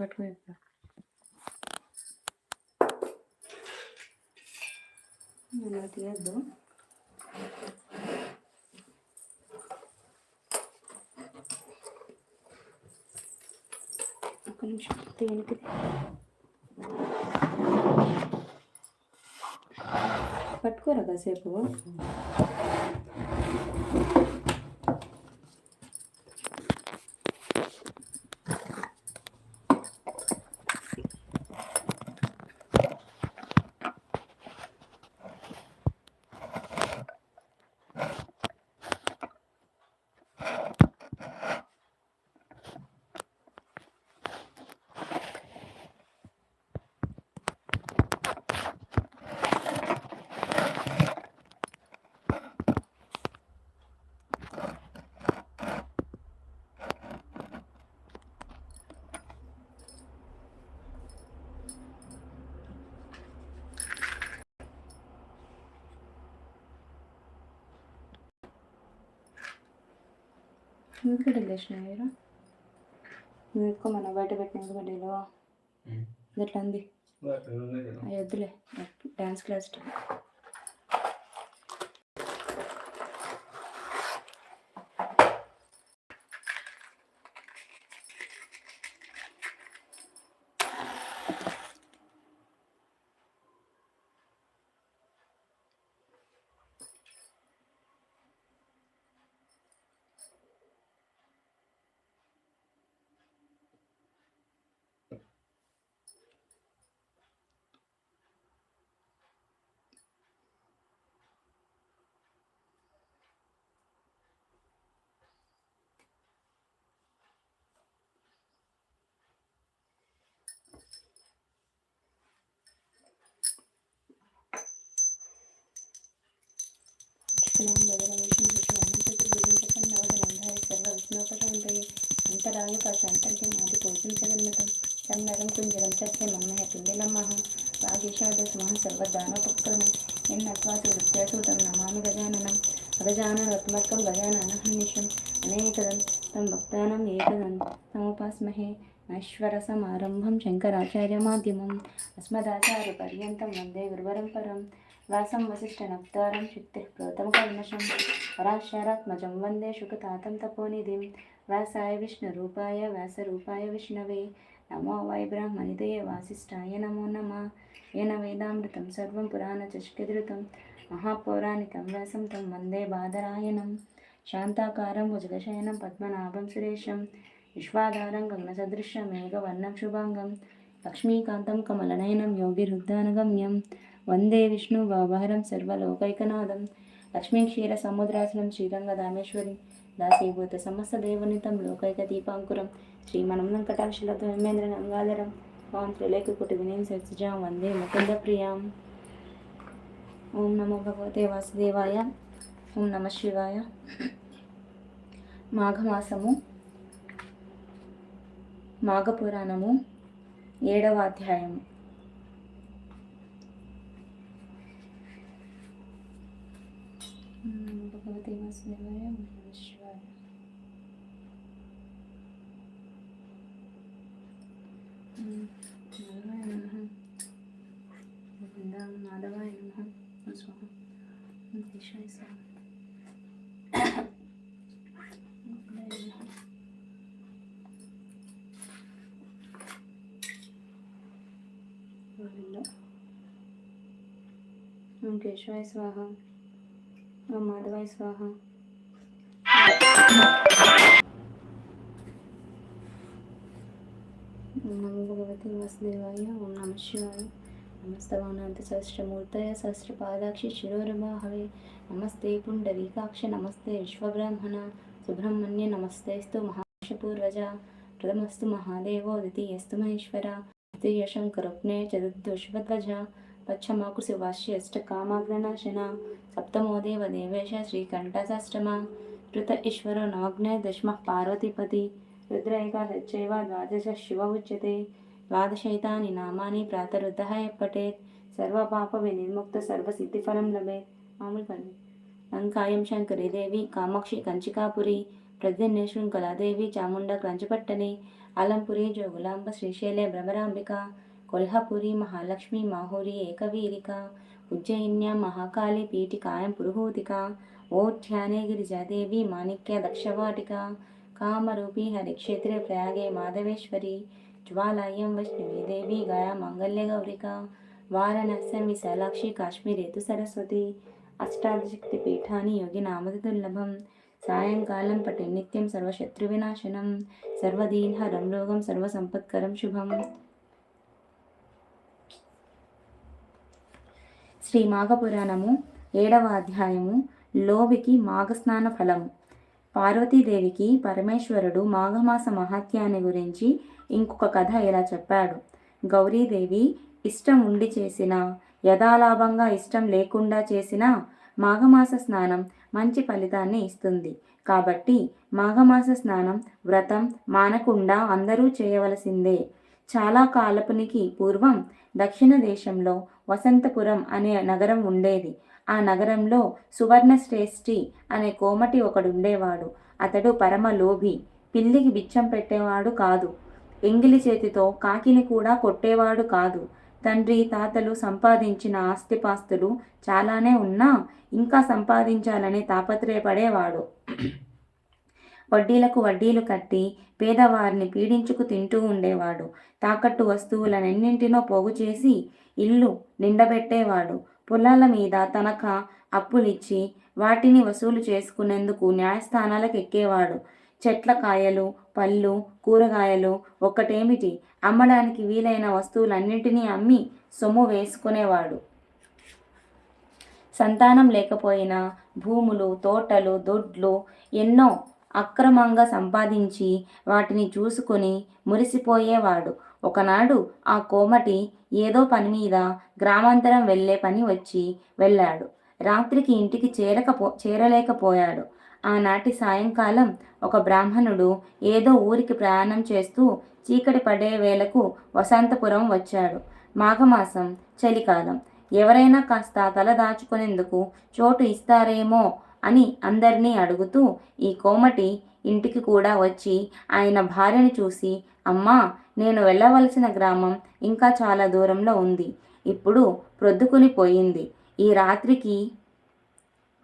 పట్టుకో ఇప్పుడు అలా తీయద్దు ఒక్క నిమిషం దేనికి పట్టుకోరా కాసేపు ఇంకా వెళ్ళేసిన మీరు ఎక్కువ మన బయట పెట్టిన ఎందుకంటే ఎట్లా అంది అవి వద్దులే. డ్యాన్స్ క్లాస్ ಶ್ರಾವ್ಯ ಭಾಷಾಂತರಕ್ಕೆ ಮಾಡಿ ಪೂರ್ತಿ ಜಗನ್ಮತ ತನ್ನರಂ गजान ಮನ್ನ ಹೆತುಂದಿಲಂ ಮಹ ವಾಗೀಶಾದಸ್ ಮಹ ಸರ್ವದಾನೋಪಕ್ರಮ ಎನ್ನತ್ವಾಸು ವೃತ್ಯಾಸೂತಂ ನಮಾಮಿ ಗಜಾನನಂ ಅಗಜಾನನತ್ಮತ್ಕಂ ಗಜಾನನಹನ್ನಿಶಂ ಅನೇಕದಂ तं भक्तानाम् एतदं समुपास्महे नश्वरसमारम्भं शङ्कराचार्यमाध्यमम् अस्मदाचार्यपर्यन्तं वंदे गुरुवरं परं वासं वसिष्ठनप्तारं शक्तिः प्रोतं कर्मशं पराशरात्मजं वंदे शुकतातं तपोनिधिं వ్యాసాయ విష్ణు రూపాయ వ్యాస రూపాయ విష్ణవే. నమో వై బ్రాహ్మణిదే వాసిష్టాయ నమో నమ. ఏన వేదామృతం సర్వం పురాణ చష్కృతం మహాపౌరాణికం వ్యాసం తం వందే బాధరాయణం శాంతాకారం భుజగశయనం పద్మనాభం సురేషం విశ్వాధారం గగనసదృశ్యం మేఘవర్ణం శుభాంగం. లక్ష్మీకాంతం కమలనయనం యోగిరుద్ధానగమ్యం. వందే విష్ణు బాబారం సర్వలోకైకనాథం. లక్ష్మీక్షీర సముద్రాసనం శ్రీరంగ దామేశ్వరి. దాసీభూత సమస్త దేవనితం లోకైక దీపాంకురం. శ్రీమనం వెంకటాక్షల ధర్మేంద్ర నంగాధరం వాం త్రిలేఖ వినయం సత్సుజాం వందే ముకుంద ప్రియాం. ఓం నమో భగవతే వాసుదేవాయ. ఓం నమ శివాయ. మాఘమాసము. మాఘపురాణము ఏడవ అధ్యాయము. భగవతే వాసుదేవాయ. स्वाहा ओम केशवाय स्वाहा ओम माधवाय स्वाहा నమ భగవతి వాసుదేవాయ ఓం నమ శివాయ నమస్తవానాంత సహస్రమూర్తయ సహస్రపాదాక్షి శిరోరమాహవే నమస్తే పుండరీకాక్ష నమస్తే విశ్వబ్రహ్మణ సుబ్రహ్మణ్య నమస్తేస్తు మహాశపూర్వజ ప్రథమస్తు మహాదేవో ద్వితీయస్తు మహేశ్వర తృతీయ శంకరుగ్నే చతుర్దోషవధ్వజ పశ్చమాకుసి వాష్యష్ట కామాగ్రనాశన సప్తమో దేవ దేవేశ శ్రీకంఠసష్టమ కృత ఈశ్వర నవగ్నే దశమ పార్వతీపతి रुद्रैकादशैव द्वादश शिव उच्यते द्वादशैतानि नामानि प्रातरुद्धः यः पठेत् सर्वपापविनिर्मुक्त सर्वसिद्धिफलं लभेत् मामूली पल्ली लङ्कायं शङ्करी देवी कामाक्षि कञ्चिकापुरी ప్రద్యున్నే శృంఖలాదేవి చాముండ క్రంచపట్టణి అలంపురి జోగులాంబ శ్రీశైలే భ్రమరాంబిక కొల్హాపురి మహాలక్ష్మి మాహూరి ఏకవీరిక ఉజ్జయిన్యాం మహాకాళి పీఠికాయం పురుహూతిక ఓఢ్యానే గిరిజాదేవి మాణిక్య దక్షవాటిక కామరూపి హరిక్షేత్రే ప్రయాగే మాధవేశ్వరి జ్వాలాయం వైష్ణవీ దేవి గయా మంగళ్య గౌరిక వారణాస్యం విశాలాక్షి కాశ్మీరేతు సరస్వతి అష్టాదశక్తి పీఠాని యోగి నామది దుర్లభం సాయంకాలం పటి నిత్యం సర్వశత్రు వినాశనం సర్వదీన్హరం రోగం సర్వసంపత్కరం శుభం. శ్రీ మాఘపురాణము ఏడవ అధ్యాయము లోబికి మాఘస్నాన ఫలము. పార్వతీదేవికి పరమేశ్వరుడు మాఘమాస మహాత్యాన్ని గురించి ఇంకొక కథ ఇలా చెప్పాడు. గౌరీదేవి ఇష్టం ఉండి చేసిన యథాలాభంగా ఇష్టం లేకుండా చేసిన మాఘమాస స్నానం మంచి ఫలితాన్ని ఇస్తుంది. కాబట్టి మాఘమాస స్నానం వ్రతం మానకుండా అందరూ చేయవలసిందే. చాలా కాలపునికి పూర్వం దక్షిణ దేశంలో వసంతపురం అనే నగరం ఉండేది. ఆ నగరంలో సువర్ణశ్రేష్ఠి అనే కోమటి ఒకడుండేవాడు అతడు పరమ లోభి పిల్లికి బిచ్చం పెట్టేవాడు కాదు. ఎంగిలి చేతితో కాకిని కూడా కొట్టేవాడు కాదు. తండ్రి తాతలు సంపాదించిన ఆస్తిపాస్తులు చాలానే ఉన్నా ఇంకా సంపాదించాలని తాపత్రయపడేవాడు. వడ్డీలకు వడ్డీలు కట్టి పేదవారిని పీడించుకు తింటూ ఉండేవాడు. తాకట్టు వస్తువులనన్నింటినో పోగు చేసి ఇల్లు నిండబెట్టేవాడు. పొలాల మీద తనఖా అప్పులిచ్చి వాటిని వసూలు చేసుకునేందుకు న్యాయస్థానాలకు ఎక్కేవాడు. చెట్ల కాయలు పళ్ళు కూరగాయలు ఒక్కటేమిటి? అమ్మడానికి వీలైన వస్తువులన్నింటినీ అమ్మి సొమ్ము వేసుకునేవాడు. సంతానం లేకపోయినా భూములు తోటలు దొడ్లు ఎన్నో అక్రమంగా సంపాదించి వాటిని చూసుకొని మురిసిపోయేవాడు. ఒకనాడు ఆ కోమటి ఏదో పని మీద గ్రామాంతరం వెళ్ళే పని వచ్చి వెళ్ళాడు. రాత్రికి ఇంటికి చేరకపో చేరలేకపోయాడు. ఆనాటి సాయంకాలం ఒక బ్రాహ్మణుడు ఏదో ఊరికి ప్రయాణం చేస్తూ చీకటి పడే వేళకు వసంతపురం వచ్చాడు. మాఘమాసం చలికాలం. ఎవరైనా కాస్త తల దాచుకునేందుకు చోటు ఇస్తారేమో అని అందరినీ అడుగుతూ ఈ కోమటి ఇంటికి కూడా వచ్చి ఆయన భార్యను చూసి అమ్మా నేను వెళ్ళవలసిన గ్రామం ఇంకా చాలా దూరంలో ఉంది. ఇప్పుడు ప్రొద్దుకుని పోయింది. ఈ రాత్రికి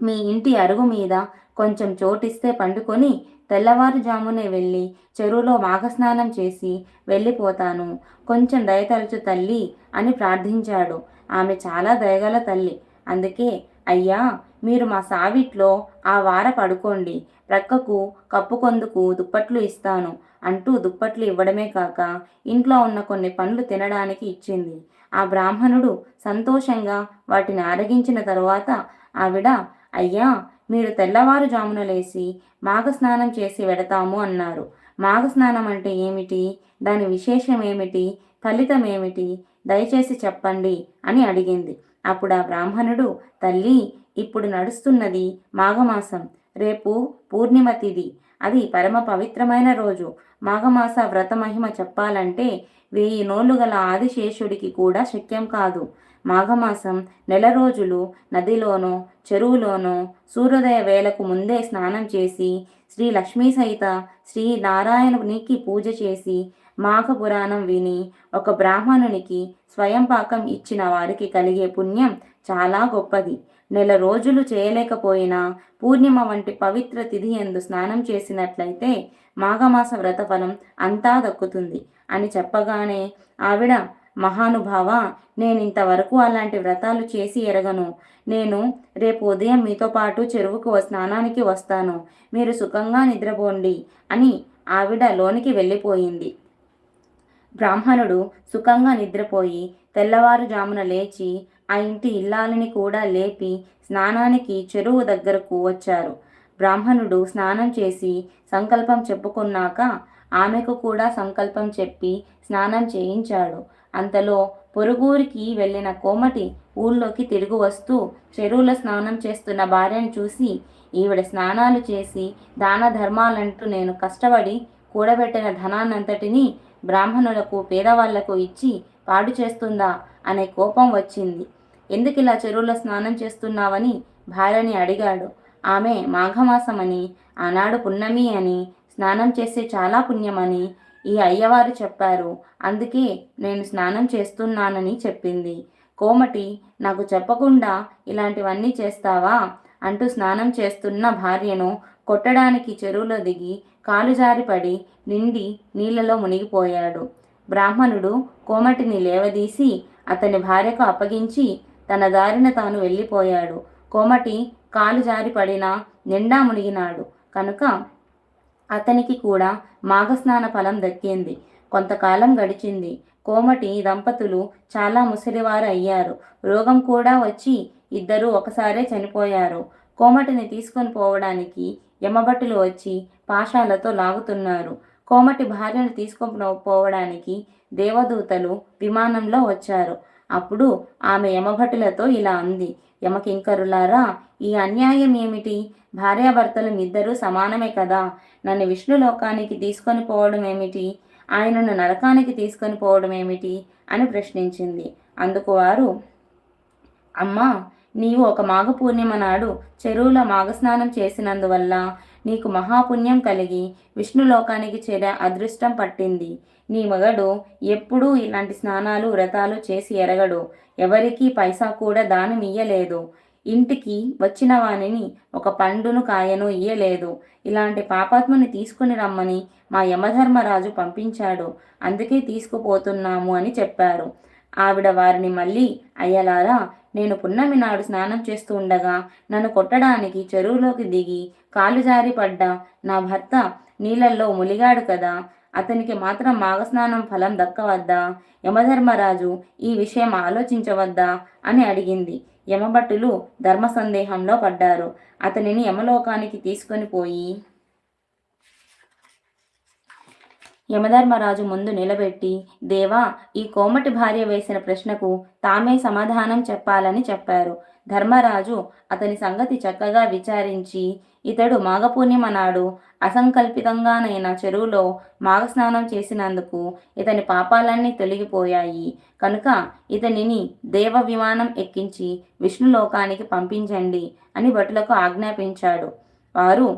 మీ ఇంటి అరుగు మీద కొంచెం చోటిస్తే పండుకొని తెల్లవారుజామునే వెళ్ళి చెరువులో మాఘస్నానం చేసి వెళ్ళిపోతాను. కొంచెం దయతరచు తల్లి అని ప్రార్థించాడు. ఆమె చాలా దయగల తల్లి. అందుకే అయ్యా మీరు మా సావిట్లో ఆ వార పడుకోండి. ప్రక్కకు కప్పుకొందుకు దుప్పట్లు ఇస్తాను అంటూ దుప్పట్లు ఇవ్వడమే కాక ఇంట్లో ఉన్న కొన్ని పండ్లు తినడానికి ఇచ్చింది. ఆ బ్రాహ్మణుడు సంతోషంగా వాటిని ఆరగించిన తరువాత ఆవిడ అయ్యా మీరు తెల్లవారుజామున లేచి మాఘస్నానం చేసి వెడతాము అన్నారు. మాఘస్నానం అంటే ఏమిటి? దాని విశేషం ఏమిటి ఫలితం ఏమిటి దయచేసి చెప్పండి అని అడిగింది. అప్పుడు ఆ బ్రాహ్మణుడు తల్లి ఇప్పుడు నడుస్తున్నది మాఘమాసం. రేపు పూర్ణిమ తిథి అది పరమ పవిత్రమైన రోజు. మాఘమాస వ్రత మహిమ చెప్పాలంటే వెయ్యి నోళ్ళు గల ఆదిశేషుడికి కూడా శక్యం కాదు. మాఘమాసం నెల రోజులు నదిలోనో చెరువులోనో సూర్యోదయ వేళకు ముందే స్నానం చేసి శ్రీ లక్ష్మీ సహిత శ్రీ నారాయణునికి పూజ చేసి మాఘ పురాణం విని ఒక బ్రాహ్మణునికి స్వయం పాకం ఇచ్చిన వారికి కలిగే పుణ్యం చాలా గొప్పది. నెల రోజులు చేయలేకపోయినా పూర్ణిమ వంటి పవిత్ర తిథి ఎందు స్నానం చేసినట్లయితే మాఘమాస వ్రతఫలం అంతా దక్కుతుంది. అని చెప్పగానే ఆవిడ మహానుభావ నేను ఇంతవరకు అలాంటి వ్రతాలు చేసి ఎరగను. నేను రేపు ఉదయం మీతో పాటు చెరువుకు స్నానానికి వస్తాను. మీరు సుఖంగా నిద్రపోండి అని ఆవిడ లోనికి వెళ్ళిపోయింది. బ్రాహ్మణుడు సుఖంగా నిద్రపోయి తెల్లవారుజామున లేచి ఆ ఇంటి ఇల్లాలని కూడా లేపి స్నానానికి చెరువు దగ్గరకు వచ్చారు. బ్రాహ్మణుడు స్నానం చేసి సంకల్పం చెప్పుకున్నాక ఆమెకు కూడా సంకల్పం చెప్పి స్నానం చేయించాడు. అంతలో పొరుగురికి వెళ్ళిన కోమటి ఊళ్ళోకి తిరిగి వస్తూ చెరువులో స్నానం చేస్తున్న భార్యను చూసి ఈవిడ స్నానాలు చేసి దాన ధర్మాలంటూ నేను కష్టపడి కూడబెట్టిన ధనాన్నంతటినీ బ్రాహ్మణులకు పేదవాళ్ళకు ఇచ్చి పాడు చేస్తుందా అనే కోపం వచ్చింది. ఎందుకు ఇలా చెరువులో స్నానం చేస్తున్నావని భార్యని అడిగాడు. ఆమె మాఘమాసమని ఆనాడు పున్నమి అని స్నానం చేస్తే చాలా పుణ్యమని ఈ అయ్యవారు చెప్పారు. అందుకే నేను స్నానం చేస్తున్నానని చెప్పింది. కోమటి నాకు చెప్పకుండా ఇలాంటివన్నీ చేస్తావా? అంటూ స్నానం చేస్తున్న భార్యను కొట్టడానికి చెరువులో దిగి కాలు జారిపడి నిండి నీళ్ళలో మునిగిపోయాడు. బ్రాహ్మణుడు కోమటిని లేవదీసి అతని భార్యకు అప్పగించి తన దారిన తాను వెళ్ళిపోయాడు. కోమటి కాలు జారి పడినా నిండా మునిగినాడు. కనుక అతనికి కూడా మాఘస్నాన ఫలం దక్కింది. కొంతకాలం గడిచింది. కోమటి దంపతులు చాలా ముసలివారు అయ్యారు. రోగం కూడా వచ్చి ఇద్దరూ ఒకసారే చనిపోయారు. కోమటిని తీసుకొని పోవడానికి యమభటులు వచ్చి పాషాలతో లాగుతున్నారు. కోమటి భార్యను తీసుకొని పోవడానికి దేవదూతలు విమానంలో వచ్చారు. అప్పుడు ఆమె యమభటులతో ఇలా అంది యమకింకరులారా ఈ అన్యాయం ఏమిటి? భార్యాభర్తలు ఇద్దరూ సమానమే కదా? నన్ను విష్ణులోకానికి తీసుకొని పోవడం ఏమిటి? ఆయనను నరకానికి తీసుకొని పోవడం ఏమిటి? అని ప్రశ్నించింది. అందుకు వారు అమ్మా నీవు ఒక మాఘ పూర్ణిమ నాడు చెరువులో మాఘస్నానం చేసినందువల్ల నీకు మహాపుణ్యం కలిగి విష్ణులోకానికి చేరే అదృష్టం పట్టింది. నీ మగడు ఎప్పుడూ ఇలాంటి స్నానాలు వ్రతాలు చేసి ఎరగడు. ఎవరికీ పైసా కూడా దానం ఇయ్యలేదు. ఇంటికి వచ్చిన వానిని ఒక పండును కాయను ఇయ్యలేదు. ఇలాంటి పాపాత్ముని తీసుకుని రమ్మని మా యమధర్మరాజు పంపించాడు. అందుకే తీసుకుపోతున్నాము అని చెప్పారు. ఆవిడ వారిని మళ్ళీ అయ్యలారా నేను పున్నమి నాడు స్నానం చేస్తూ ఉండగా నన్ను కొట్టడానికి చెరువులోకి దిగి కాలు జారిపడ్డ నా భర్త నీళ్ళల్లో ములిగాడు కదా. అతనికి మాత్రం మాఘస్నానం ఫలం దక్కవద్దా? యమధర్మరాజు ఈ విషయం ఆలోచించవద్దా? అని అడిగింది. యమభట్టులు ధర్మ సందేహంలో పడ్డారు. అతనిని యమలోకానికి తీసుకొని పోయి యమధర్మరాజు ముందు నిలబెట్టి దేవా ఈ కోమటి భార్య వేసిన ప్రశ్నకు తామే సమాధానం చెప్పాలని చెప్పారు. ధర్మరాజు అతని సంగతి చక్కగా విచారించి ఇతడు మాఘపూర్ణిమ నాడు అసంకల్పితంగానైన చెరువులో మాఘస్నానం చేసినందుకు ఇతని పాపాలన్నీ తొలగిపోయాయి. కనుక ఇతనిని దేవ విమానం ఎక్కించి విష్ణులోకానికి పంపించండి అని భటులకు ఆజ్ఞాపించాడు. వారు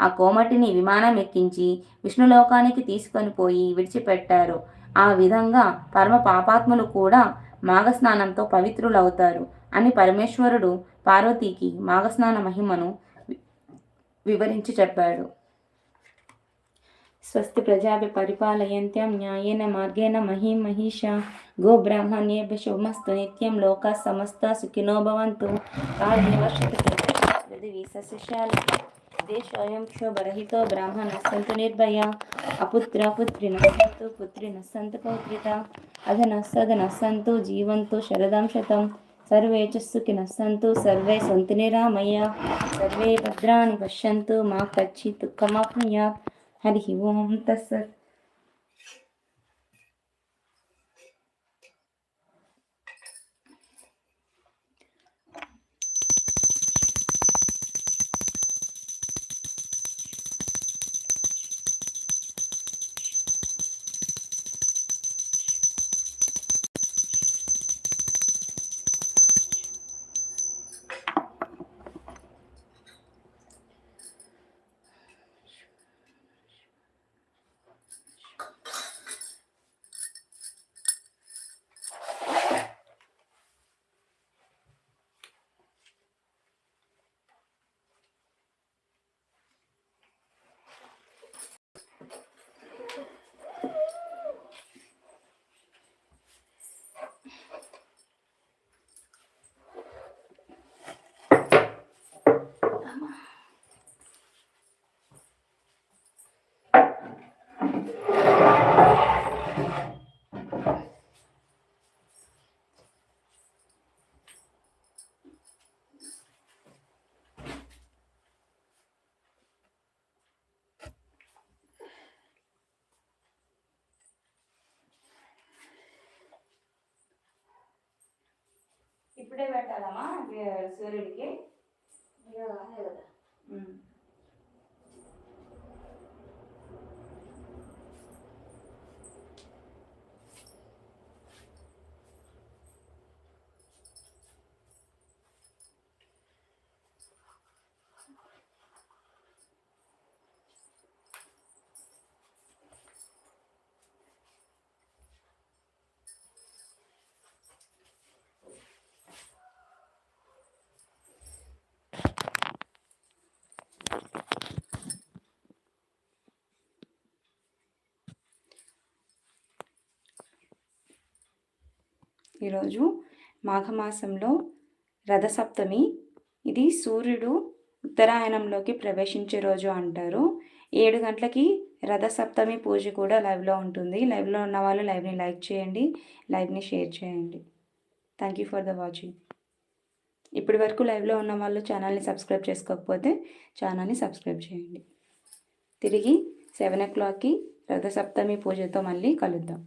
ఆ కోమటిని విమానం ఎక్కించి విష్ణులోకానికి తీసుకొని పోయి విడిచిపెట్టారు. ఆ విధంగా పరమ పాపాత్ములు కూడా మాఘస్నానంతో పవిత్రులవుతారు. అని పరమేశ్వరుడు పార్వతీకి మాఘస్నాన మహిమను వివరించి చెప్పాడు. స్వస్తి ప్రజాభి పరిపాలయంత్యం న్యాయేన మార్గేణ మహీ మహిష గోబ్రాహ్మణ్యేభ్య శుభమస్తు నిత్యం లోకా సమస్త సుఖినో భవంతు. సస్యశాలి దేశోయం క్షోభరహితో బ్రాహ్మణ సంతు నిర్భయ. అపుత్ర పుత్రి సంతు పుత్రి నస్సంతు పౌత్రిత. అధ సదన నస్సంతు జీవంతు శరదాం శతం సర్వే చస్సుఖిన సంతు సర్వే సంతు నిరామయ్య సర్వే భద్రాన్ని పశ్యంతు మా కచ్చిత్ కమాప్నుయాత్ హరి ఓం తస్సత్. ఇప్పుడే పెట్టాలమ్మా సూర్యుడికి ఉమ్. ఈరోజు మాఘమాసంలో రథసప్తమి. ఇది సూర్యుడు ఉత్తరాయణంలోకి ప్రవేశించే రోజు అంటారు. ఏడు గంటలకి రథసప్తమి పూజ కూడా లైవ్లో ఉంటుంది. లైవ్లో ఉన్న వాళ్ళు లైవ్ని లైక్ చేయండి లైవ్ని షేర్ చేయండి. Thank you for the watching ఇప్పటి వరకు లైవ్లో ఉన్న వాళ్ళు ఛానల్ని సబ్స్క్రైబ్ చేసుకోకపోతే ఛానల్ని సబ్స్క్రైబ్ చేయండి. తిరిగి సెవెన్ ఓ క్లాక్కి రథసప్తమి పూజతో మళ్ళీ కలుద్దాం.